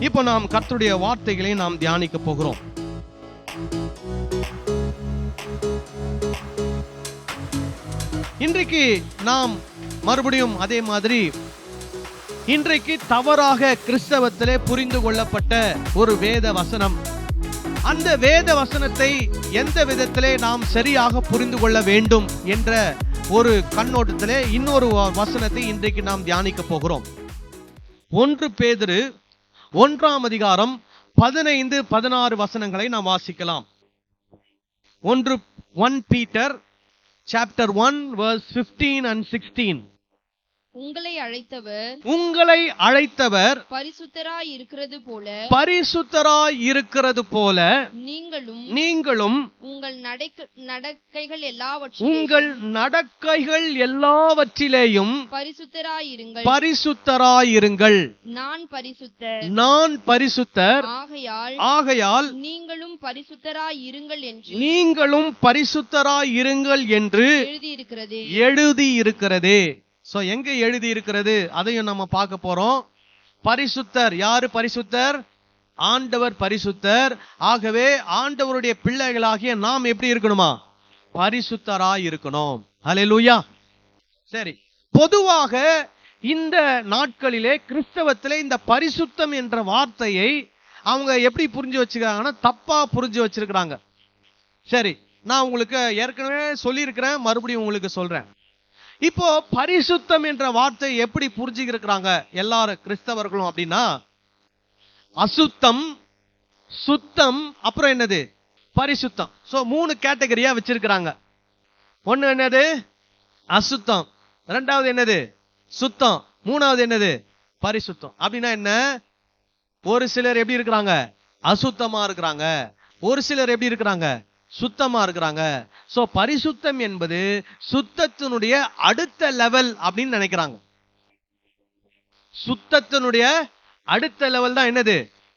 இப்போ நாம் கர்த்தருடைய வார்த்தைகளை நாம் தியானிக்க போகிறோம். இன்றைக்கு நாம் மறுபடியும் அதே மாதிரி இன்றைக்கு தவறாக கிறிஸ்தவத்திலே புரிந்து கொள்ளப்பட்ட ஒரு வேத வசனம். அந்த வேத வசனத்தை எந்த விதத்திலே நாம் சரியாக புரிந்து கொள்ள வேண்டும் என்ற ஒரு கண்ணோட்டத்திலே இன்னொரு வ- வசனத்தை இன்றைக்கு நாம் தியானிக்க போகிறோம். ஒன்று பேதுரு ஒன்றாம் அதிகாரம் பதினைந்து பதினாறு வசனங்களை நாம் வாசிக்கலாம். ஒன்று one Peter chapter one verse fifteen and sixteen உங்களை அழைத்தவர் உங்களை அழைத்தவர் பரிசுத்தராய் இருக்கிறது போல பரிசுத்தராய் இருக்கிறது போல நீங்களும் நீங்களும் உங்கள் நடக்க நடக்கைகள் எல்லாவற்றிலும் உங்கள் நடக்கைகள் எல்லாவற்றிலேயும் பரிசுத்தராய் இருங்கள் பரிசுத்தராயிருங்கள். நான் பரிசுத்தர். நான் பரிசுத்தர். ஆகையால் ஆகையால் நீங்களும் பரிசுத்தராய் இருங்கள் என்று நீங்களும் பரிசுத்தராயிருங்கள் என்று எழுதியிருக்கிறது. எழுதி ஸோ சோ எங்க எழுதி இருக்கிறது? அதையும் நம்ம பார்க்க போறோம். பரிசுத்தர் யாரு பரிசுத்தர்? ஆண்டவர் பரிசுத்தர். ஆகவே ஆண்டவருடைய பிள்ளைகளாகிய நாம் எப்படி இருக்கணுமா? பரிசுத்தராய் இருக்கணும் ஹalleluya சரி. பொதுவாக இந்த நாட்களிலே கிறிஸ்தவத்திலே இந்த பரிசுத்தம் என்ற வார்த்தையை அவங்க எப்படி புரிஞ்சு வச்சுக்கிறாங்கன்னா தப்பா புரிஞ்சு வச்சிருக்கிறாங்க. சரி. நான் உங்களுக்கு ஏற்கனவே சொல்லியிருக்கிறேன். மறுபடியும் உங்களுக்கு சொல்றேன். இப்போ பரிசுத்தம் என்ற வார்த்தை எப்படி புரிஞ்சுக்கிறாங்க எல்லாரும் கிறிஸ்தவர்களும் அப்படின்னா? அசுத்தம் சுத்தம் அப்புறம் என்னது? பரிசுத்தம். சோ மூணு கேட்டகரியா வச்சிருக்கிறாங்க. ஒண்ணு என்னது? அசுத்தம். ரெண்டாவது என்னது? சுத்தம். மூணாவது என்னது? பரிசுத்தம். அப்படின்னா என்ன? ஒரு சிலர் எப்படி இருக்கிறாங்க? அசுத்தமா இருக்கிறாங்க. ஒரு சிலர் எப்படி இருக்கிறாங்க? சுத்தமா இருக்கிறாங்க. சோ பரிசுத்தம் என்பது சுத்தத்தினுடைய அடுத்த லெவல் அப்படின்னு நினைக்கிறாங்க. சுத்தத்தினுடைய அடுத்த லெவல் தான் என்னது?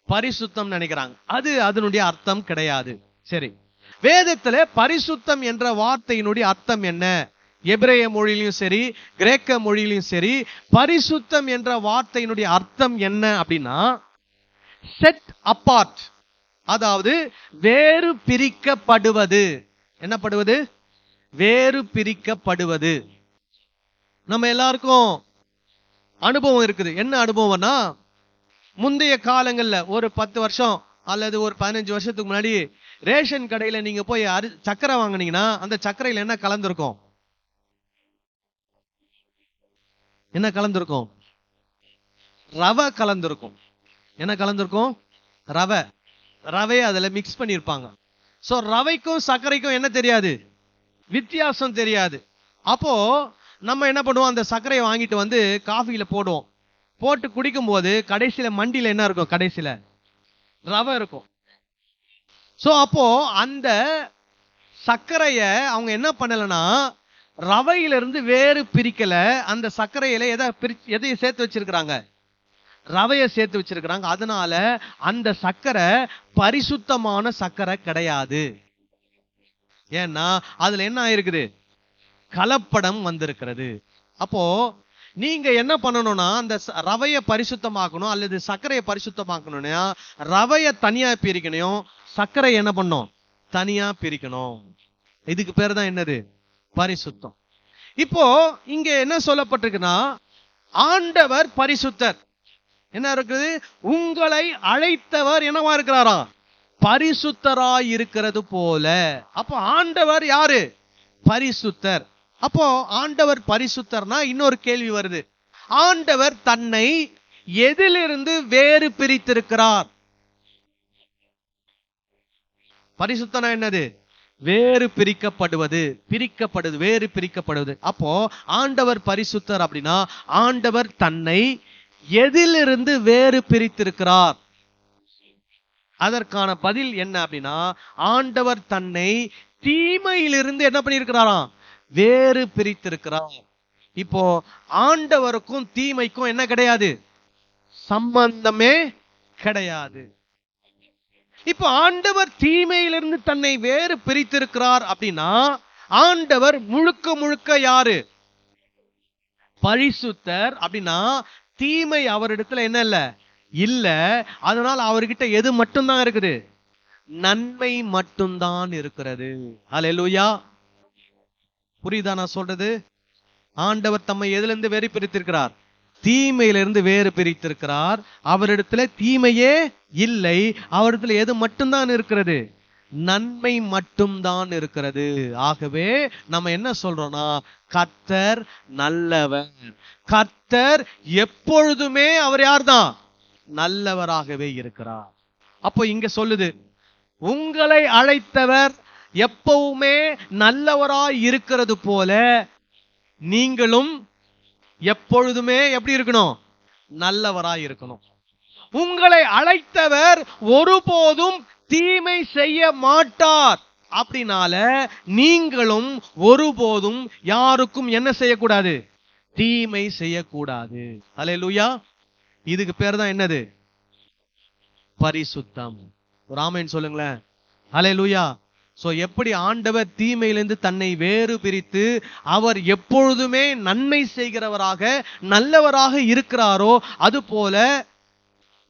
பரிசுத்தம் நினைக்கிறாங்க. அது அதனுடைய அர்த்தம் கிடையாது. சரி. வேதத்துல பரிசுத்தம் என்ற வார்த்தையினுடைய அர்த்தம் என்ன? எபிரேய மொழியிலும் சரி கிரேக்க மொழியிலும் சரி பரிசுத்தம் என்ற வார்த்தையினுடைய அர்த்தம் என்ன அப்படின்னா செட் அப்பார்ட் அதாவது வேறு பிரிக்கப்படுவது. என்னப்படுவது? வேறு பிரிக்கப்படுவது. நம்ம எல்லாருக்கும் அனுபவம் இருக்குது. என்ன அனுபவம்னா முந்தைய காலங்கள்ல ஒரு பத்து வருஷம் அல்லது ஒரு பதினஞ்சு வருஷத்துக்கு முன்னாடி ரேஷன் கடையில நீங்க போய் அரி சக்கரை வாங்கினீங்கன்னா அந்த சக்கரையில் என்ன கலந்துருக்கும்? என்ன கலந்துருக்கும்? ரவை கலந்துருக்கும். என்ன கலந்துருக்கும்? ரவை. ரவையை அதில் மிக்ஸ் பண்ணியிருப்பாங்க. ஸோ ரவைக்கும் சர்க்கரைக்கும் என்ன தெரியாது? வித்தியாசம் தெரியாது. அப்போது நம்ம என்ன பண்ணுவோம்? அந்த சர்க்கரையை வாங்கிட்டு வந்து காஃபியில் போடுவோம். போட்டு குடிக்கும்போது கடைசியில் மண்டியில் என்ன இருக்கும்? கடைசியில் ரவை இருக்கும். ஸோ அப்போது அந்த சர்க்கரையை அவங்க என்ன பண்ணலைன்னா ரவையிலிருந்து வேறு பிரிக்கலை. அந்த சர்க்கரையில் எதை பிரி எதையும் சேர்த்து வச்சிருக்கிறாங்க? ரவையை சேர்த்து வச்சிருக்கிறாங்க. அதனால அந்த சர்க்கரை பரிசுத்தமான சர்க்கரை கிடையாது. ஏன்னா அதுல என்ன ஆயிருக்குது? கலப்படம் வந்திருக்கிறது. அப்போ நீங்க என்ன பண்ணணும்னா அந்த ச- ரவைய பரிசுத்தமாக்கணும் அல்லது சர்க்கரையை பரிசுத்தமாக்கணும்னா ரவைய தனியா பிரிக்கணும். சர்க்கரை என்ன பண்ணும் தனியா பிரிக்கணும். இதுக்கு பேர் தான் என்னது? பரிசுத்தம். இப்போ இங்க என்ன சொல்லப்பட்டிருக்குன்னா ஆண்டவர் பரிசுத்தர். என்ன இருக்குது? உங்களை அழைத்தவர் என்னவா இருக்கிறாராம் பரிசுத்தராய் இருக்கிறது போல. அப்போ ஆண்டவர் யாரு? பரிசுத்தர். அப்போ ஆண்டவர் பரிசுத்தர்னா இன்னொரு கேள்வி வருது. ஆண்டவர் தன்னை எதிலிருந்து வேறு பிரித்திருக்கிறார்? பரிசுத்தனா என்னது? வேறு பிரிக்கப்படுவது பிரிக்கப்படுது வேறு பிரிக்கப்படுவது. அப்போ ஆண்டவர் பரிசுத்தர் அப்படின்னா ஆண்டவர் தன்னை எதிலிருந்து வேறு பிரித்திருக்கிறார்? அதற்கான பதில் என்ன அப்படின்னா ஆண்டவர் தன்னை தீமையிலிருந்து என்ன பண்ணியிருக்கிறாராம்? வேறு பிரித்திருக்கிறார். இப்போ ஆண்டவருக்கும் தீமைக்கும் என்ன கிடையாது? சம்பந்தமே கிடையாது. இப்போ ஆண்டவர் தீமையிலிருந்து தன்னை வேறு பிரித்திருக்கிறார் அப்படின்னா ஆண்டவர் முழுக்க முழுக்க யாரு? பரிசுத்தர் அப்படின்னா தீமை அவரிடத்துல என்ன இல்ல? இல்ல. அதனால அவர்கிட்ட எது மட்டும்தான் இருக்குது? நன்மை மட்டும்தான் இருக்கிறது. அல்லேலூயா புரியுதா நான் சொல்றது? ஆண்டவர் தம்மை எதிலிருந்து வேறு பிரித்திருக்கிறார்? தீமையிலிருந்து வேறு பிரித்திருக்கிறார். அவரிடத்துல தீமையே இல்லை. அவரிடத்துல எது மட்டும்தான் இருக்கிறது? நன்மை மட்டும்தான் இருக்கிறது. ஆகவே நம்ம என்ன சொல்றோம்னா கத்தர் நல்லவர். கத்தர் எப்பொழுதுமே அவர் யார்தான்? நல்லவராகவே இருக்கிறார். அப்போ இங்க சொல்லுது உங்களை அழைத்தவர் எப்பவுமே நல்லவராய் இருக்கிறது போல நீங்களும் எப்பொழுதுமே எப்படி இருக்கணும்? நல்லவராய் இருக்கணும். உங்களை அழைத்தவர் ஒருபோதும் தீமை செய்ய மாட்டார். அப்படினால நீங்களும் ஒருபோதும் யாருக்கும் என்ன செய்யக்கூடாது? தீமை செய்யக்கூடாது. அல்லேலூயா இதுக்கு பேர் தான் என்னது? பரிசுத்தம். ராமன் சொல்லுங்களேன். அல்லேலூயா சோ எப்படி ஆண்டவர் தீமையிலிருந்து தன்னை வேறு பிரித்து அவர் எப்பொழுதுமே நன்மை செய்கிறவராக நல்லவராக இருக்கிறாரோ அது போல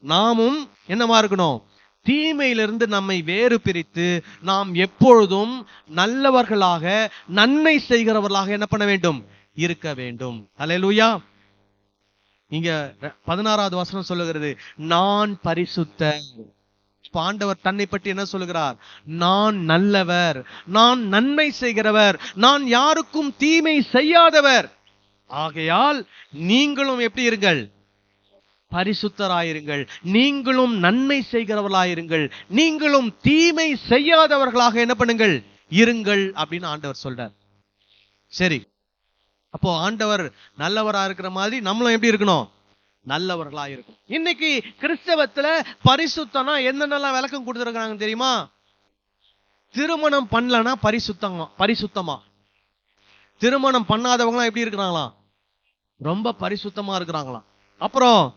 நாமும் என்னமா இருக்கணும்? தீமையிலிருந்து நம்மை வேறு பிரித்து நாம் எப்பொழுதும் நல்லவர்களாக நன்மை செய்கிறவர்களாக என்ன பண்ண வேண்டும்? இருக்க வேண்டும். அலையலூயா இங்க பதினாறாவது வசனம் சொல்லுகிறது நான் பரிசுத்த பாண்டவர் தன்னை பற்றி என்ன சொல்லுகிறார்? நான் நல்லவர். நான் நன்மை செய்கிறவர். நான் யாருக்கும் தீமை செய்யாதவர். ஆகையால் நீங்களும் எப்படி இருங்கள்? பரிசுத்தராயிருங்கள். நீங்களும் நன்மை செய்கிறவர்களாயிருங்கள். நீங்களும் தீமை செய்யாதவர்களாக என்ன பண்ணுங்கள்? இருங்கள் அப்படின்னு ஆண்டவர் சொல்றார். சரி. அப்போ ஆண்டவர் நல்லவரா இருக்கிற மாதிரி நம்மளும் எப்படி இருக்கணும்? நல்லவர்களா இருக்கும் இன்னைக்கு கிறிஸ்தவத்துல பரிசுத்தம்னா என்னென்னலாம் விளக்கம் கொடுத்துருக்காங்க தெரியுமா? திருமணம் பண்ணலனா பரிசுத்தமா பரிசுத்தமா? திருமணம் பண்ணாதவங்களாம் எப்படி இருக்கிறாங்களாம்? ரொம்ப பரிசுத்தமா இருக்கிறாங்களாம். அப்புறம்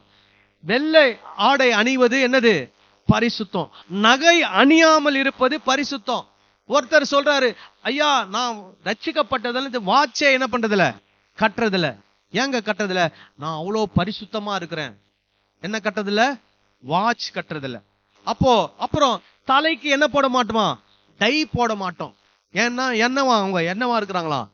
வெள்ளை ஆடை அணிவது என்னது? பரிசுத்தம். நகை அணியாமல் இருப்பது பரிசுத்தம். ஒருத்தர் சொல்றாரு ஐயா நான் ரட்சிக்கப்பட்டதுல இந்த வாட்சே என்ன பண்றதுல கட்டுறதில்ல. ஏங்க கட்டுறதில்ல? நான் அவ்வளோ பரிசுத்தமா இருக்கிறேன். என்ன கட்டுறதில்ல? வாட்ச் கட்டுறதில்ல. அப்போ அப்புறம் தலைக்கு என்ன போட மாட்டோமா? டை போட மாட்டோம். ஏன்னா என்னவா அவங்க என்னவா இருக்கிறாங்களா?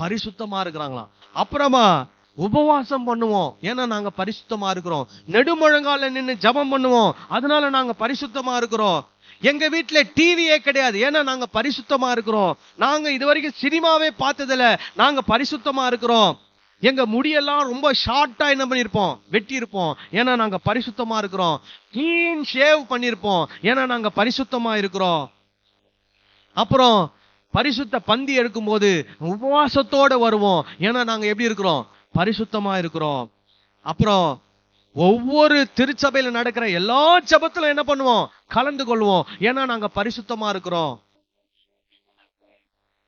பரிசுத்தமா இருக்கிறாங்களாம் அப்புறமா உபவாசம் பண்ணுவோம். ஏன்னா நாங்க பரிசுத்தமா இருக்கிறோம். நெடுமுழங்கால நின்று ஜெபம் பண்ணுவோம். அதனால நாங்க பரிசுத்தமா இருக்கிறோம். எங்க வீட்டுல டிவியே கிடையாது. ஏன்னா நாங்க பரிசுத்தமா இருக்கிறோம். நாங்க இது வரைக்கும் சினிமாவே பார்த்ததில்ல. நாங்க பரிசுத்தமா இருக்கிறோம். எங்க முடியெல்லாம் ரொம்ப ஷார்ட்டா என்ன பண்ணிருப்போம்? வெட்டி இருப்போம் ஏன்னா நாங்க பரிசுத்தமா இருக்கிறோம். கிளீன் ஷேவ் பண்ணிருப்போம். ஏன்னா நாங்க பரிசுத்தமா இருக்கிறோம். அப்புறம் பரிசுத்த பந்தி எடுக்கும்போது உபவாசத்தோட வருவோம். ஏன்னா நாங்க எப்படி இருக்கிறோம்? பரிசுத்தமா இருக்கிறோம். அப்புறம் ஒவ்வொரு திருச்சபையில நடக்கிற எல்லா ஜபத்திலும் என்ன பண்ணுவோம்? கலந்து கொள்வோம். ஏன்னா நாங்க பரிசுத்தமா இருக்கிறோம்.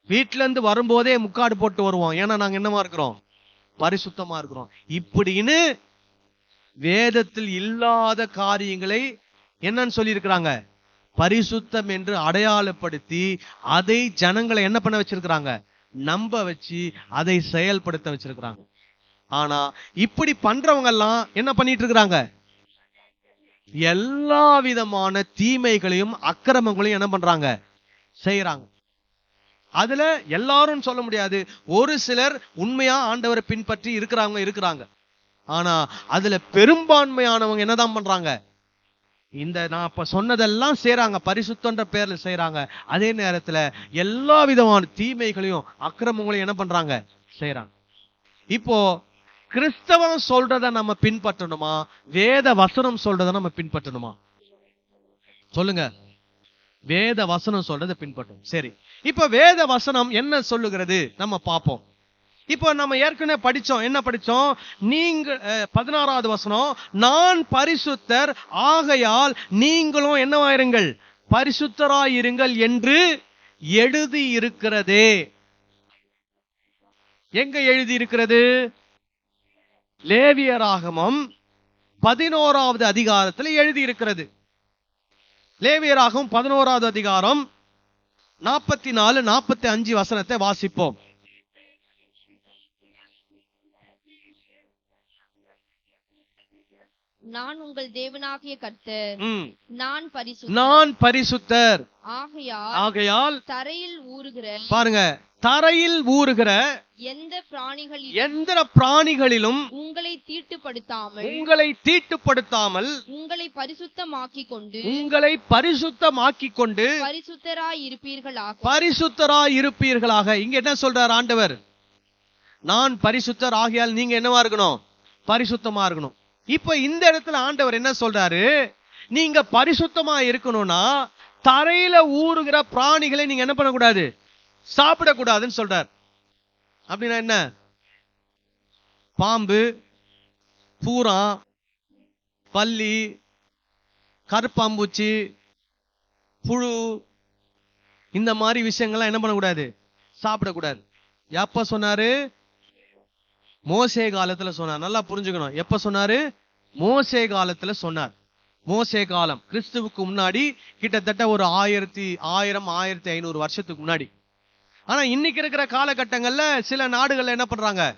வீட்டுல இருந்து வரும்போதே முக்காடு போட்டு வருவோம். ஏன்னா நாங்க என்னமா இருக்கிறோம்? பரிசுத்தமா இருக்கிறோம். இப்படின்னு வேதத்தில் இல்லாத காரியங்களை என்னன்னு சொல்லி இருக்கிறாங்க பரிசுத்தம் என்று அடையாளப்படுத்தி அதை ஜனங்களை என்ன பண்ண வச்சிருக்கிறாங்க? நம்ப வச்சு அதை செயல்படுத்த வச்சிருக்கிறாங்க. ஆனா இப்படி பண்றவங்க எல்லாம் என்ன பண்ணிட்டு இருக்கிறாங்க எல்லா விதமான தீமைகளையும் அக்கிரமங்களையும் என்ன பண்றாங்க? செய்யறாங்க அதுல எல்லாரும் சொல்ல முடியாது. ஒரு சிலர் உண்மையா ஆண்டவரை பின்பற்றி இருக்கிறவங்க இருக்கிறாங்க. ஆனா அதுல பெரும்பான்மையானவங்க என்னதான் பண்றாங்க? இந்த நான் இப்ப சொன்னதெல்லாம் செய்யறாங்க பரிசுத்தன்ற பேர்ல செய்யறாங்க அதே நேரத்துல எல்லா விதமான தீமைகளையும் அக்கிரமங்களையும் என்ன பண்றாங்க? செய்யறாங்க இப்போ கிறிஸ்தவம் சொல்றத நம்ம பின்பற்றணுமா? வேத வசனம் சொல்றத நம்ம பின்பற்றணுமா? சொல்லுங்க. வேத வசனம் சொல்றதை பின்பற்றணும். சரி. இப்ப வேத வசனம் என்ன சொல்லுகிறது? நம்ம பார்ப்போம். இப்போ நம்ம ஏற்கனவே படிச்சோம் என்ன படிச்சோம் நீங்க பதினாறாவது வசனம் நான் பரிசுத்தர் ஆகையால் நீங்களும் என்னவாயிருங்கள்? பரிசுத்தராயிருங்கள் என்று எழுதி இருக்கிறதே எங்க எழுதி இருக்கிறது லேவியராகமம் பதினோராவது அதிகாரத்தில் எழுதி இருக்கிறது பதினோராவது அதிகாரம் நாற்பத்தி நாலு நாற்பத்தி அஞ்சு வசனத்தை வாசிப்போம். நான் உங்கள் தேவனாகிய கர்த்தர். நான் பரிசுத்தர். நான் பரிசுத்தர். ஆகையால் ஆகையால் தரையில் ஊறுகிற பாருங்க தரையில் ஊறுகிற எந்த பிராணிகளில் எந்த பிராணிகளிலும் உங்களை தீட்டுப்படுத்தாமல் உங்களை தீட்டுப்படுத்தாமல் உங்களை பரிசுத்தமாக்கிக் கொண்டு உங்களை பரிசுத்தமாக்கிக் கொண்டு பரிசுத்தராய் இருப்பீர்களாக பரிசுத்தராய் இருப்பீர்களாக இங்க என்ன சொல்றார் ஆண்டவர்? நான் பரிசுத்தர் ஆகையால் நீங்க என்னவா இருக்கணும்? பரிசுத்தமா இருக்கணும். இப்போ இந்த இடத்துல ஆண்டவர் என்ன சொல்றாரு? நீங்க பரிசுத்தமா இருக்கணும்னா தரையில ஊறுகிற பிராணிகளை நீங்க என்ன பண்ணக்கூடாது? சாப்பிடக்கூடாதுன்னு சொல்றார். அப்படின்னா என்ன? பாம்பு பூரா பல்லி கருப்பாம்பூச்சி புழு இந்த மாதிரி விஷயங்கள்லாம் என்ன பண்ணக்கூடாது? சாப்பிடக்கூடாது. எப்ப சொன்னாரு? மோசே காலத்துல சொன்னார். நல்லா புரிஞ்சுக்கணும். எப்ப சொன்னாரு? மோசே காலத்துல சொன்னார். மோசே காலம். கிறிஸ்துவுக்கு முன்னாடி கிட்டத்தட்ட ஒரு ஆயிரத்தி ஆயிரம் ஆயிரத்தி ஐநூறு வருஷத்துக்கு முன்னாடி. ஆனா இன்னைக்கு இருக்கிற காலகட்டங்கள்ல சில நாடுகள்ல என்ன பண்றாங்க?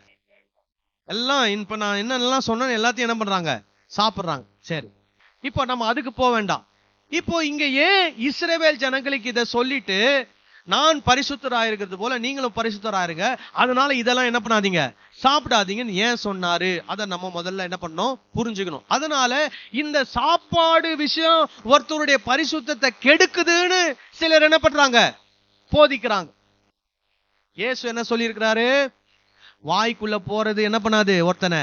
எல்லாம் இப்ப நான் என்னெல்லாம் சொன்னேன் எல்லாத்தையும் என்ன பண்றாங்க? சாப்பிட்றாங்க. சரி. இப்போ நம்ம அதுக்கு போக வேண்டாம். இப்போ இங்க ஏன் இஸ்ரேவேல் ஜனங்களுக்கு இதை சொல்லிட்டு நான் பரிசுத்தராயிருக்கிறது போல நீங்களும் பரிசுத்தராயிருங்க. அதனால இதெல்லாம் என்ன பண்ணாதீங்க. சாப்பிடாதீங்கன்னு ஏன் சொன்னாரு? அதை நம்ம முதல்ல என்ன பண்ணோம் புரிஞ்சுக்கணும். அதனால இந்த சாப்பாடு விஷயம் ஒருத்தருடைய பரிசுத்தத்தை கெடுக்குதுன்னு சிலர் என்ன பண்றாங்க? போதிக்கிறாங்க. இயேசு என்ன சொல்லியிருக்கிறாரு? வாய்க்குள்ள போறது என்ன பண்ணாது? ஒருத்தனை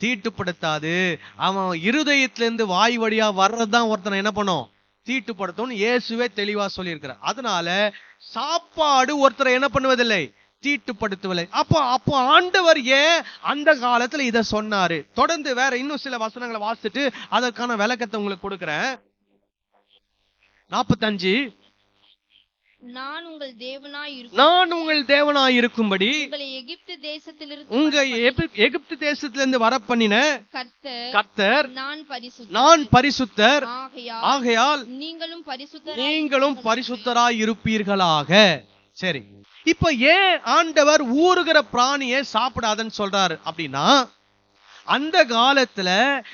தீட்டுப்படுத்தாது. அவன் இருதயத்திலிருந்து வாய் வழியா வர்றதுதான் ஒருத்தனை என்ன பண்ணும்? தீட்டுப்படுத்தும்னு இயேசுவே தெளிவா சொல்லியிருக்கிறார். அதனால சாப்பாடு ஒருத்தரை என்ன பண்ணுவதில்லை? தீட்டுப்படுத்துவதில்லை. அப்போ அப்போ ஆண்டவர் ஏன் அந்த காலத்துல இத சொன்னாரு? தொடர்ந்து வேற இன்னும் சில வசனங்களை வாசிச்சுட்டு அதற்கான விளக்கத்தை உங்களுக்கு கொடுக்கிறேன். நாற்பத்தஞ்சு. நான் உங்கள் தேவனாய் நான் உங்கள் தேவனாய் இருக்கும்படி தேசத்திலிருந்து உங்க எகிப்து தேசத்திலிருந்து வர பண்ணின கர்த்தர் கர்த்தர் நான் பரிசுத்தர். ஆகையால் நீங்களும் நீங்களும் பரிசுத்தராய் இருப்பீர்களாக சரி. இப்ப ஏன் ஆண்டவர் ஊறுகிற பிராணியை சாப்பிடாதன்னு சொல்றாரு அப்படின்னா அந்த காலத்துல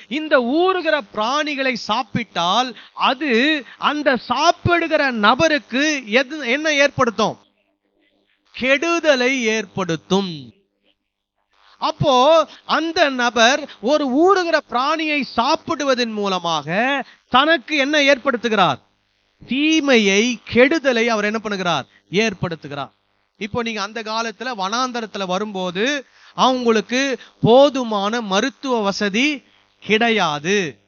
இந்த ஊறுகிற பிராணிகளை சாப்பிட்டால் அது அந்த சாப்பிடுகிற நபருக்கு எது என்ன ஏற்படுத்தும்? கெடுதலை ஏற்படுத்தும். அப்போ அந்த நபர் ஒரு ஊடுகிற பிராணியை சாப்பிடுவதன் மூலமாக தனக்கு என்ன ஏற்படுத்துகிறார்? தீமையை கெடுதலை அவர் என்ன பண்ணுகிறார்? ஏற்படுத்துகிறார். இப்போ நீங்க அந்த காலத்துல வனாந்தரத்துல வரும்போது அவங்களுக்கு போதுமான மருத்துவ வசதி கிடையாது.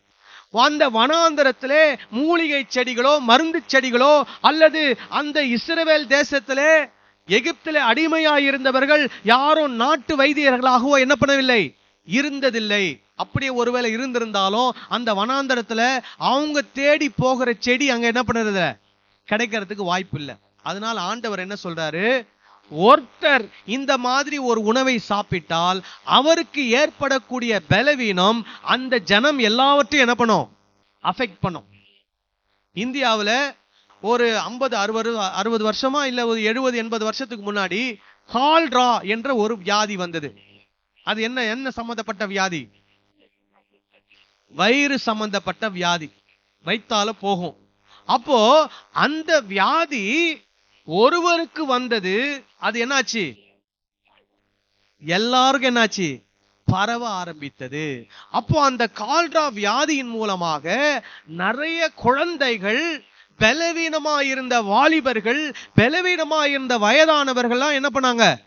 அந்த வனாந்தரத்திலே மூலிகை செடிகளோ மருந்து செடிகளோ அல்லது அந்த இஸ்ரவேல் தேசத்திலே எகிப்தில் அடிமையாயிருந்தவர்கள் யாரும் நாட்டு வைத்தியர்களாகவோ என்ன பண்ணவில்லை இருந்ததில்லை. அப்படியே ஒருவேளை இருந்திருந்தாலும் அந்த வனாந்தரத்துல அவங்க தேடி போகிற செடி அங்க என்ன பண்ணுறது கிடைக்கிறதுக்கு வாய்ப்பு இல்லை அதனால ஆண்டவர் என்ன சொல்றாரு? ஒருத்தர் இந்த மாதிரி ஒரு உணவை சாப்பிட்டால் அவருக்கு ஏற்படக்கூடிய பலவீனம் அந்த ஜனம் எல்லாவற்றையும் என்ன பண்ணும்? அஃபெக்ட் பண்ணும். இந்தியாவில் ஒரு ஐம்பது அறுபது அறுபது வருஷமா இல்ல ஒரு எழுபது எண்பது வருஷத்துக்கு முன்னாடி ஹால்ட்ரா என்ற ஒரு வியாதி வந்தது. அது என்ன என்ன சம்பந்தப்பட்ட வியாதி? வயிறு சம்பந்தப்பட்ட வியாதி. வைத்தால போகும். அப்போ அந்த வியாதி ஒருவருக்கு வந்தது அது என்னாச்சு? எல்லாருக்கும் என்னாச்சு? பரவ ஆரம்பித்தது. அப்போ அந்த கால்ரா வியாதியின் மூலமாக நிறைய குழந்தைகள் பலவீனமாயிருந்த வாலிபர்கள் பலவீனமாயிருந்த வயதானவர்கள்லாம் என்ன பண்ணாங்க?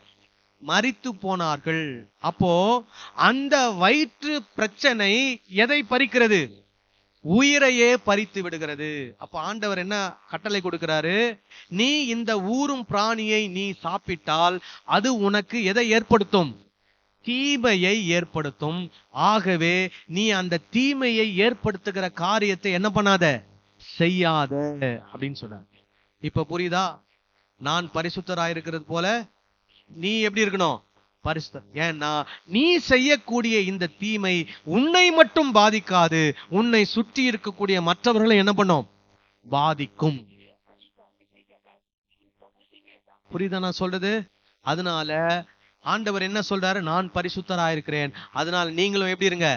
மறித்து போனார்கள். அப்போ அந்த வயிற்று பிரச்சனை எதை பறிக்கிறது? உயிரையே பறித்து விடுகிறது. அப்ப ஆண்டவர் என்ன கட்டளை கொடுக்கிறாரு? நீ இந்த ஊரும் பிராணியை நீ சாப்பிட்டால் அது உனக்கு எதை ஏற்படுத்தும்? தீமையை ஏற்படுத்தும். ஆகவே நீ அந்த தீமையை ஏற்படுத்துகிற காரியத்தை என்ன பண்ணாத? செய்யாத அப்படின்னு சொன்னார் இப்ப புரியுதா? நான் பரிசுத்தராயிருக்கிறது போல நீ எப்படி இருக்கணும்? பரிசுத்தர். ஏன்னா நீ செய்யக்கூடிய இந்த தீமை உன்னை மட்டும் பாதிக்காது உன்னை சுற்றி இருக்கக்கூடிய மற்றவர்களை என்ன பண்ணும்? பாதிக்கும். புரியுதா நான் சொல்றது? அதனால ஆண்டவர் என்ன சொல்றாரு? நான் பரிசுத்தராயிருக்கிறேன். அதனால நீங்களும் எப்படி இருங்க?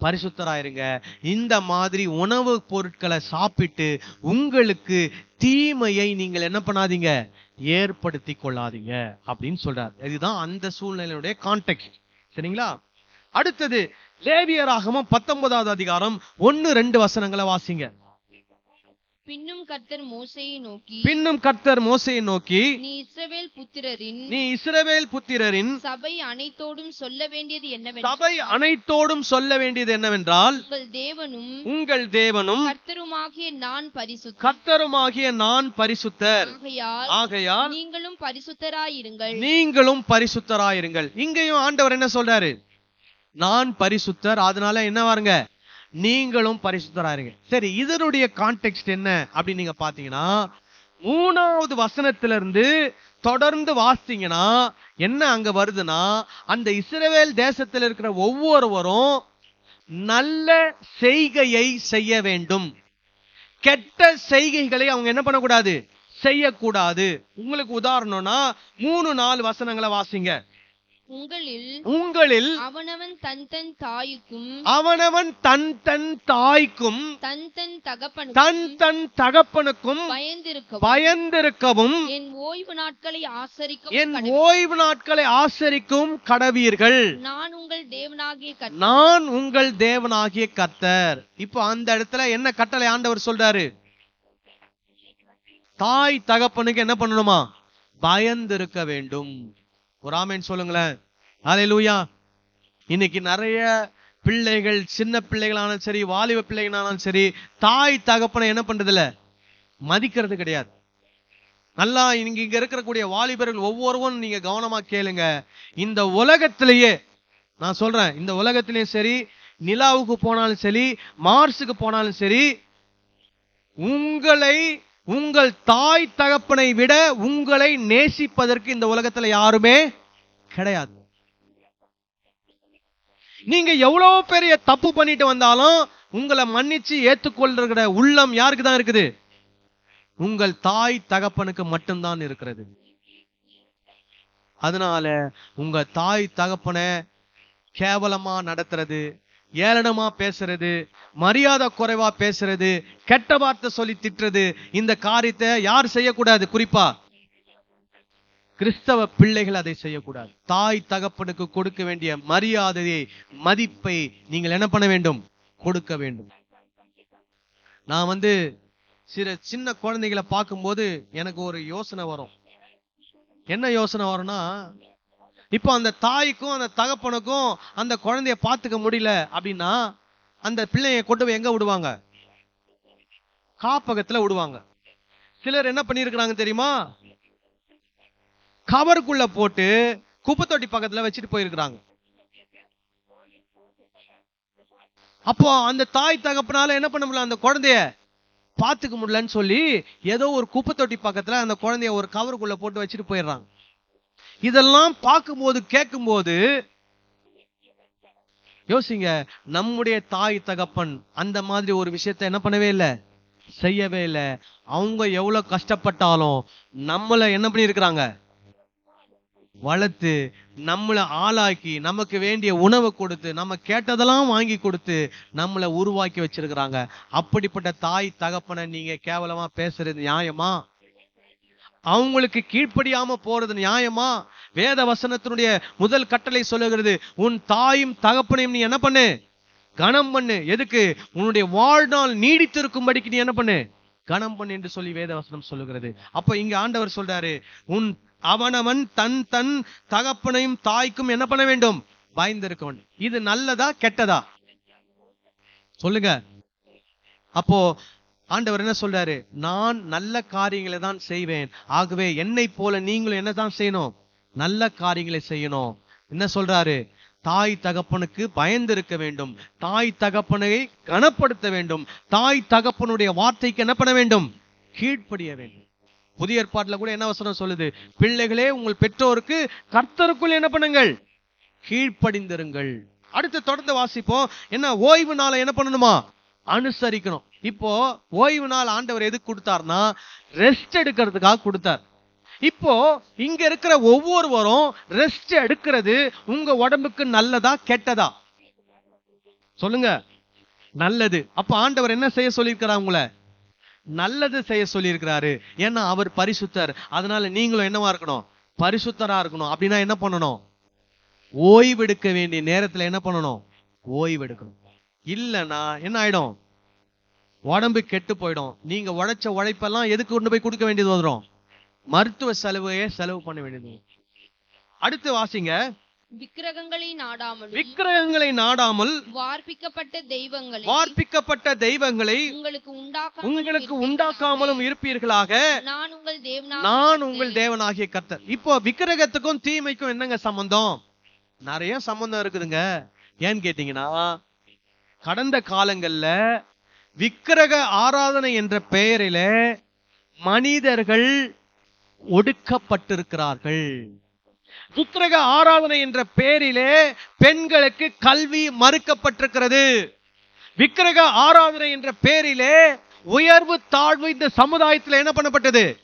பரிசுத்தராயிருங்க. இந்த மாதிரி உணவு பொருட்களை சாப்பிட்டு உங்களுக்கு தீமையை நீங்கள் என்ன பண்ணாதீங்க? ஏற்படுத்தி கொள்ளாதீங்க அப்படின்னு சொல்றாரு. இதுதான் அந்த சூழ்நிலையுடைய கான்டெக்ட் சரிங்களா? அடுத்தது லேவியராகமும் பத்தொன்பதாவது அதிகாரம் ஒன்னு ரெண்டு வசனங்களை வாசிங்க. பின்னும் கர்த்தர் மோசேயை நோக்கி பின்னும் கர்த்தர் மோசையை நோக்கி நீ இஸ்ரவேல் புத்திரரின் நீ இஸ்ரவேல் புத்திரரின் சபை அனைத்தோடும் சொல்ல வேண்டியது என்னவென்றால் சபை அனைத்தோடும் சொல்ல வேண்டியது என்னவென்றால் உங்கள் தேவனும் உங்கள் தேவனும் கர்த்தருமாகிய நான் பரிசுத்தர். கர்த்தருமாகிய நான் பரிசுத்தர். ஆகையால் ஆகையால் நீங்களும் பரிசுத்தராயிருங்கள். நீங்களும் பரிசுத்தராயிருங்கள். இங்கேயும் ஆண்டவர் என்ன சொல்றாரு? நான் பரிசுத்தர். அதனால என்ன வாருங்க? நீங்களும் பரிசுத்தராயிருங்க சரி இதனுடைய கான்டெக்ட் என்ன அப்படின்னு நீங்க பாத்தீங்கன்னா மூணாவது வசனத்திலிருந்து தொடர்ந்து வாசித்தீங்கன்னா என்ன அங்க வருதுன்னா அந்த இஸ்ரவேல் தேசத்தில் இருக்கிற ஒவ்வொருவரும் நல்ல செய்கையை செய்ய வேண்டும். கெட்ட செய்கைகளை அவங்க என்ன பண்ணக்கூடாது? செய்யக்கூடாது. உங்களுக்கு உதாரணம்னா மூணு நாலு வசனங்களை வாசிங்க. உங்களில் உங்களில் அவனவன் தன் தன் தாய்க்கும் அவனவன் தன் தன் தாய்க்கும் தன் தன் தன் தகப்பனுக்கும் தன் தகப்பனுக்கும் பயந்திருக்கவும். பயந்திருக்கவும் என் ஓய்வு நாட்களை ஆசரிக்கவும் என். ஓய்வு நாட்களை ஆசரிக்கும் கடவீர்கள். நான் உங்கள் தேவனாகிய கர்த்தர். நான் உங்கள் தேவனாகிய கர்த்தர். இப்போ அந்த இடத்துல என்ன கட்டளை ஆண்டவர் சொல்றாரு? தாய் தகப்பனுக்கு என்ன பண்ணணுமா? பயந்திருக்க வேண்டும். ஒரு ஆமைன்னு சொல்லுங்களேன். ஹalleluya இன்னைக்கு நிறைய பிள்ளைகள் சின்ன பிள்ளைகளானாலும் சரி வாலிப பிள்ளைகளானாலும் சரி தாய் தகப்பனை என்ன பண்றதில்ல? மதிக்கிறது கிடையாது. நல்லா இங்க இங்க இருக்கக்கூடிய வாலிபர்கள் ஒவ்வொருவரும் நீங்க கவனமா கேளுங்க. இந்த உலகத்திலேயே நான் சொல்றேன் இந்த உலகத்திலேயும் சரி நிலாவுக்கு போனாலும் சரி மார்ஸுக்கு போனாலும் சரி உங்களை உங்கள் தாய் தகப்பனை விட உங்களை நேசிப்பதற்கு இந்த உலகத்துல யாருமே கிடையாது. நீங்க எவ்வளவு பெரிய தப்பு பண்ணிட்டு வந்தாலும் உங்களை மன்னிச்சு ஏத்துக்கொள்கிற உள்ளம் யாருக்கு தான் இருக்குது? உங்கள் தாய் தகப்பனுக்கு மட்டும்தான் இருக்கிறது. அதனால உங்க தாய் தகப்பனை கேவலமா நடத்துறது ஏளனமா பேசுறது மரியாதை குறைவா பேசுறது கெட்ட வார்த்தை சொல்லி திட்டுறது இந்த காரியத்தை யார் செய்யக்கூடாது? குறிப்பா கிறிஸ்தவ பிள்ளைகள் அதை செய்யக்கூடாது. தாய் தகப்பனுக்கு கொடுக்க வேண்டிய மரியாதையை மதிப்பை நீங்கள் என்ன பண்ண வேண்டும்? கொடுக்க வேண்டும். நான் வந்து சில சின்ன குழந்தைகளை பார்க்கும்போது எனக்கு ஒரு யோசனை வரும். என்ன யோசனை வரும்னா இப்போ அந்த தாய்க்கும் அந்த தகப்பனுக்கும் அந்த குழந்தைய பார்த்துக்க முடியல அப்படின்னா அந்த பிள்ளைய கொண்டு போய் எங்க விடுவாங்க? காப்பகத்துல விடுவாங்க. சிலர் என்ன பண்ணிருக்கிறாங்க தெரியுமா? கவருக்குள்ள போட்டு குப்பை தொட்டி பக்கத்துல வச்சுட்டு போயிருக்கிறாங்க. அப்போ அந்த தாய் தகப்பனால என்ன பண்ண முடியல? அந்த குழந்தைய பார்த்துக்க முடியலன்னு சொல்லி ஏதோ ஒரு குப்பை தொட்டி பக்கத்துல அந்த குழந்தைய ஒரு கவருக்குள்ள போட்டு வச்சுட்டு போயிடுறாங்க. இதெல்லாம் பார்க்கும்போது கேட்கும்போது யோசிங்க நம்முடைய தாய் தகப்பன் அந்த மாதிரி ஒரு விஷயத்தை என்ன பண்ணவே இல்லை? செய்யவே இல்லை. அவங்க எவ்வளவு கஷ்டப்பட்டாலும் நம்மளை என்ன பண்ணியிருக்கிறாங்க? வளர்த்து நம்மளை ஆளாக்கி நமக்கு வேண்டிய உணவை கொடுத்து நம்ம கேட்டதெல்லாம் வாங்கி கொடுத்து நம்மளை உருவாக்கி வச்சிருக்கிறாங்க. அப்படிப்பட்ட தாய் தகப்பனை நீங்க கேவலமா பேசுறது நியாயமா? அவங்களுக்கு கீழ்ப்படியாம போறது நியாயமா? வேத வசனத்தினுடைய முதல் கட்டளை சொல்லுகிறது உன் தாயும் தகப்பனையும் நீ என்ன பண்ணு? கனம் பண்ணு. எதுக்கு? உன்னுடைய வாழ்நாள் நீடித்திருக்கும்படிக்கு நீ என்ன பண்ணு? கனம் பண்ணு என்று சொல்லி வேத வசனம் சொல்லுகிறது. அப்ப இங்க ஆண்டவர் சொல்றாரு உன் அவனவன் தன் தன் தகப்பனையும் தாய்க்கும் என்ன பண்ண வேண்டும்? பயந்திருக்கவன் இது நல்லதா கெட்டதா? சொல்லுங்க. அப்போ ஆண்டவர் என்ன சொல்றாரு? நான் நல்ல காரியங்களை தான் செய்வேன். ஆகவே என்னை போல நீங்களும் என்ன தான் செய்யணும்? நல்ல காரியங்களை செய்யணும். என்ன சொல்றாரு? தாய் தகப்பனுக்கு பயந்திருக்க வேண்டும். தாய் தகப்பனை கனப்படுத்த வேண்டும். தாய் தகப்பனுடைய வார்த்தைக்கு என்ன பண்ண வேண்டும்? கீழ்ப்படிய வேண்டும். புதிய ஏற்பாட்டில் கூட என்ன வசனம் சொல்லுது? பிள்ளைகளே உங்கள் பெற்றோருக்கு கர்த்தருக்குள் என்ன பண்ணுங்கள்? கீழ்ப்படிந்திருங்கள். அடுத்து தொடர்ந்து வாசிப்போம். என்ன ஓய்வு நாளை என்ன பண்ணணுமா? அனுசரிக்கணும். இப்போ ஓய்வு நாள் ஆண்டவர் எதுக்கு கொடுத்தாருன்னா ரெஸ்ட் எடுக்கிறதுக்காக கொடுத்தார். இப்போ இங்க இருக்கிற ஒவ்வொருவரும் ரெஸ்ட் எடுக்கிறது உங்க உடம்புக்கு நல்லதா கெட்டதா? சொல்லுங்க. நல்லது. அப்ப ஆண்டவர் என்ன செய்ய சொல்லியிருக்கிறார் உங்களை? நல்லது செய்ய சொல்லியிருக்கிறாரு. ஏன்னா அவர் பரிசுத்தர். அதனால நீங்களும் என்னவா இருக்கணும்? பரிசுத்தரா இருக்கணும். அப்படின்னா என்ன பண்ணணும்? ஓய்வெடுக்க வேண்டிய நேரத்துல என்ன பண்ணணும்? ஓய்வெடுக்கணும். இல்லைன்னா என்ன ஆயிடும்? உடம்பு கெட்டு போயிடும். நீங்க உழைச்ச உழைப்பெல்லாம் எதுக்கு கொண்டு போய் கொடுக்க வேண்டியது வந்துடும் மருத்துவ செலவையே செலவு பண்ண வேண்டியது. அடுத்து வாசிங்க. விக்கிரகங்களை நாடாமலும் விக்கிரகங்களை நாடாமல் வார்ப்பிக்கப்பட்ட தெய்வங்களை வார்ப்பிக்கப்பட்ட தெய்வங்களை உங்களுக்கு உண்டாக்க உங்களுக்கு உண்டாக்காமலும் இருப்பீர்களாக. நான் உங்கள் தேவனா நான் உங்கள் தேவனாகிய கர்த்தர். இப்போ விக்கிரகத்துக்கும் தீமைக்கும் என்னங்க சம்பந்தம்? நிறைய சம்பந்தம் இருக்குதுங்க. ஏன்னு கேட்டீங்கன்னா கடந்த காலங்கள்ல விக்கிரக ஆராதனை என்ற பெயரில மனிதர்கள் ஒடுக்கப்பட்டிருக்கிறார்கள். விக்கிரக ஆராதனை என்ற பெயரிலே பெண்களுக்கு கல்வி மறுக்கப்பட்டிருக்கிறது. விக்கிரக ஆராதனை என்ற பெயரிலே உயர்வு தாழ்வு இந்த சமுதாயத்தில் என்ன பண்ணப்பட்டது?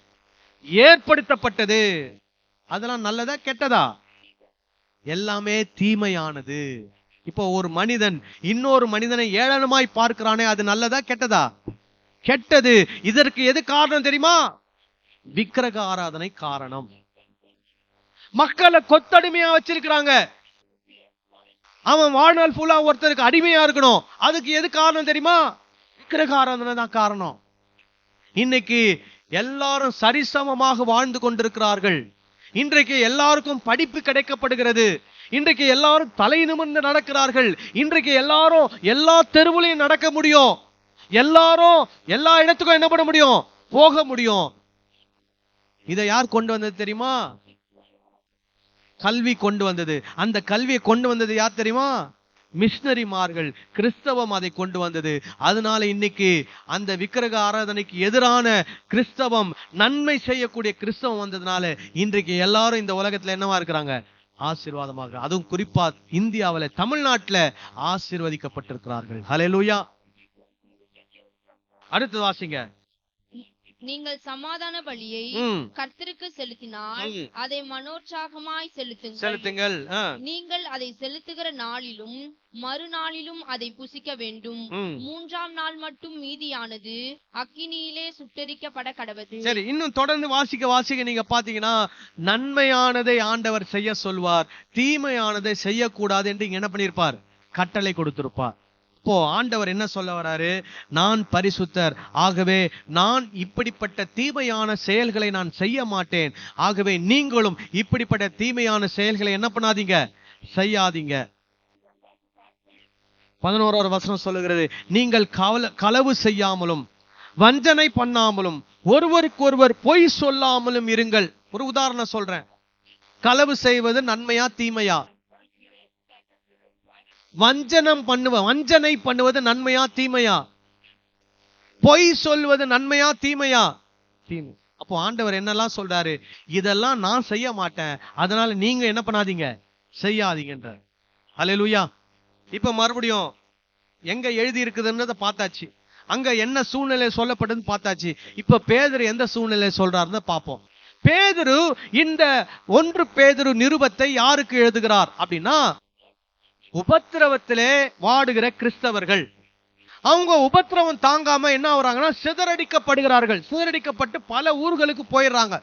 ஏற்படுத்தப்பட்டது. அதெல்லாம் நல்லதா கெட்டதா? எல்லாமே தீமையானது. இப்போ ஒரு மனிதன் இன்னொரு மனிதனை ஏளனமாய் பார்க்கிறானே அது நல்லதா கெட்டதா? கெட்டது. இதற்கு எது காரணம் தெரியுமா? விக்கிரக ஆராதனை காரணம். மக்களை கொத்தடிமையா வச்சிருக்கிறாங்க. அவன் வாழ்நாள் ஃபுல்லா ஒருத்தருக்கு அடிமையா இருக்கணும். அதுக்கு எது காரணம் தெரியுமா? விக்கிரக ஆராதனை தான் காரணம். இன்னைக்கு எல்லாரும் சரிசமமாக வாழ்ந்து கொண்டிருக்கிறார்கள். இன்றைக்கு எல்லாருக்கும் படிப்பு கிடைக்கப்படுகிறது. இன்றைக்கு எல்லாரும் தலை நிமிர்ந்து நடக்கிறார்கள். இன்றைக்கு எல்லாரும் எல்லா தெருவுலையும் நடக்க முடியும். எல்லாரும் எல்லா இடத்துக்கும் என்ன பண்ண முடியும்? போக முடியும். இதை யார் கொண்டு வந்தது தெரியுமா? கல்வி கொண்டு வந்தது. அந்த கல்வியை கொண்டு வந்தது யார் தெரியுமா? மிஷினரிமார்கள். கிறிஸ்தவம் அதை கொண்டு வந்தது. அதனால இன்னைக்கு அந்த விக்கிரக ஆராதனைக்கு எதிரான கிறிஸ்தவம் நன்மை செய்யக்கூடிய கிறிஸ்தவம் வந்ததுனால இன்றைக்கு எல்லாரும் இந்த உலகத்துல என்னவா இருக்கிறாங்க? ஆசீர்வாதமாக அதுவும் குறிப்பா இந்தியாவுல தமிழ்நாட்டில் ஆசீர்வதிக்கப்பட்டிருக்கிறார்கள். ஹalleluya. அடுத்து வாசிங்க. நீங்கள் சமாதான பலியை கர்த்தருக்கு செலுத்தினால். அதை மனோற்சாகமாய் செலுத்துங்கள். செலுத்துங்கள். நீங்கள் அதை செலுத்துகிற நாளிலும் மறுநாளிலும் அதை புசிக்க வேண்டும். மூன்றாம் நாள் மட்டும் மீதியானது அக்கினியிலே சுட்டெரிக்கப்பட கடவது. சரி இன்னும் தொடர்ந்து வாசிக்க வாசிக்க நீங்க பாத்தீங்கன்னா நன்மையானதை ஆண்டவர் செய்ய சொல்வார் தீமையானதை செய்யக்கூடாது என்று என்ன பண்ணியிருப்பார்? கட்டளை கொடுத்திருப்பார். அப்போ ஆண்டவர் என்ன சொல்ல வராரு? நான் பரிசுத்தர். ஆகவே நான் இப்படிப்பட்ட தீமையான செயல்களை நான் செய்ய மாட்டேன். ஆகவே நீங்களும் இப்படிப்பட்ட தீமையான செயல்களை என்ன பண்ணாதீங்க? செய்யாதீங்க. பதினோராவது வசனம் சொல்லுகிறது நீங்கள் கவல களவு செய்யாமலும் வஞ்சனை பண்ணாமலும் ஒருவருக்கொருவர் பொய் சொல்லாமலும் இருங்கள். ஒரு உதாரணம் சொல்றேன். களவு செய்வது நன்மையா தீமையா? வஞ்சனம் பண்ணுவ வஞ்சனை பண்ணுவது நன்மையா தீமையா? பொய் சொல்வது நன்மையா தீமையா? தீமை. அப்போ ஆண்டவர் என்னெல்லாம் சொல்றாரு? இதெல்லாம் நான் செய்ய மாட்டேன். அதனால நீங்க என்ன பண்ணாதீங்க? செய்யாதீங்கன்ற ஹalleluya. இப்ப மறுபடியும் எங்க எழுதி இருக்குதுன்றத பார்த்தாச்சு. அங்க என்ன சூழ்நிலை சொல்லப்பட்டதுன்னு பார்த்தாச்சு. இப்ப பேதர் எந்த சூழ்நிலை சொல்றாருன்னு பார்ப்போம். பேதுரு இந்த ஒன்று பேதுரு நிருபத்தை யாருக்கு எழுதுகிறார்? அப்படின்னா உபத்திரவத்திலே வாடுகிற கிறிஸ்தவர்கள். அவங்க உபத்திரவம் தாங்காம என்ன ஆகுறாங்கன்னா சிதறடிக்கப்படுகிறார்கள். சிதறடிக்கப்பட்டு பல ஊர்களுக்கு போயிடுறாங்க.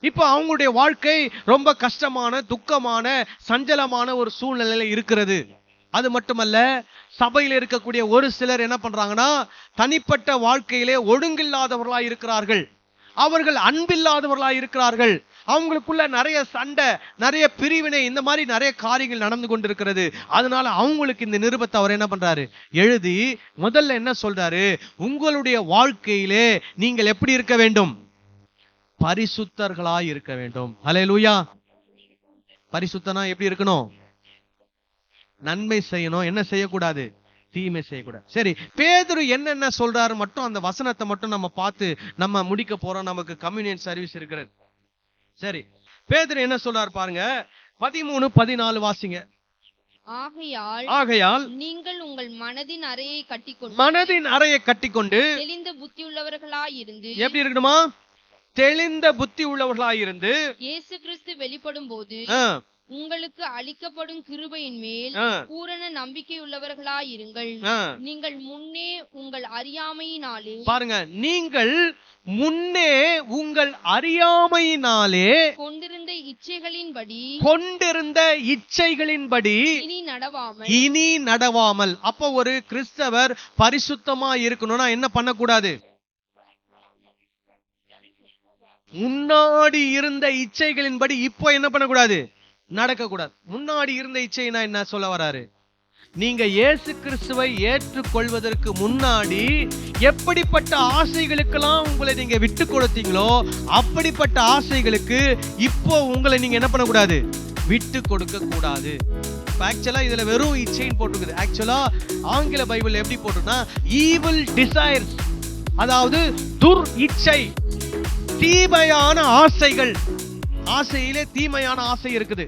இப்போ அவங்களுடைய வாழ்க்கை ரொம்ப கஷ்டமான துக்கமான சஞ்சலமான ஒரு சூழ்நிலையில இருக்கிறது. அது மட்டுமல்ல சபையில் இருக்கக்கூடிய ஒரு சிலர் என்ன பண்றாங்கன்னா தனிப்பட்ட வாழ்க்கையிலே ஒழுங்கில்லாதவர்களா இருக்கிறார்கள். அவர்கள் அன்பில்லாதவர்களா இருக்கிறார்கள். அவங்களுக்குள்ள நிறைய சண்டை நிறைய பிரிவினை இந்த மாதிரி நிறைய காரியங்கள் நடந்து கொண்டிருக்கிறது. அதனால அவங்களுக்கு இந்த நிருபத்தை அவர் என்ன பண்றாரு? எழுதி முதல்ல என்ன சொல்றாரு? உங்களுடைய வாழ்க்கையிலே நீங்கள் எப்படி இருக்க வேண்டும்? பரிசுத்தர்களாய் இருக்க வேண்டும். ஹalleluya பரிசுத்தனா எப்படி இருக்கணும்? நன்மை செய்யணும். என்ன செய்யக்கூடாது? தீமை செய்யக்கூடாது. சரி பேதுரு என்னென்ன சொல்றாரு மட்டும் அந்த வசனத்தை மட்டும் நம்ம பார்த்து நம்ம முடிக்க போறோம். நமக்கு கம்யூனியன் சர்வீஸ் இருக்கிறது. சரி. பேதுரு என்ன சொல்றாரு பாருங்க. பதிமூணு பதினாலு வாசிங்க. ஆகையால் ஆகையால் நீங்கள் உங்கள் மனதின் அறையை கட்டிக்கொண்டு மனதின் அறையை கட்டிக்கொண்டு தெளிந்த புத்தியுள்ளவர்களாயிருந்து எப்படி இருக்கணுமா? தெளிந்த புத்தி உள்ளவர்களாயிருந்து இயேசு கிறிஸ்து வெளிப்படும் போது உங்களுக்கு அளிக்கப்படும் கிருபையின் மேல் பூரண நம்பிக்கையுள்ளவர்களாயிருங்கள். ஆ. நீங்கள் முன்னே உங்கள் அறியாமையினாலே பாருங்க நீங்கள் முன்னே உங்கள் அறியாமையினாலே கொண்டிருந்த இச்சைகளின்படி கொண்டிருந்த இச்சைகளின்படி இனி நடவாமல். இனி நடவாமல். அப்ப ஒரு கிறிஸ்தவர் பரிசுத்தமா இருக்கணும்னா என்ன பண்ணக்கூடாது? முன்னாடி இருந்த இச்சைகளின்படி இப்போ என்ன பண்ணக்கூடாது? நடக்கக்கூடாது. முன்னாடி இருந்த இச்சைனா என்ன சொல்ல வராரு? நீங்க இயேசு கிறிஸ்துவை ஏற்றுக்கொள்வதற்கு முன்னாடி எப்படிப்பட்ட ஆசைகளுக்கெல்லாம் உங்களை நீங்க விட்டு கொடுத்தீங்களோ அப்படிப்பட்ட ஆசைகளுக்கு இப்போ உங்களை நீங்க என்ன பண்ணக்கூடாது? விட்டு கொடுக்க கூடாது ஆக்சுவலா இதுல வெறும் இச்சைன்னு போட்டுருக்குது. ஆக்சுவலா ஆங்கில பைபிள் எப்படி போட்டுனா ஈவில் டிசைர்ஸ் அதாவது துர் இச்சை தீமையான ஆசைகள். ஆசையிலே தீமையான ஆசை இருக்குது.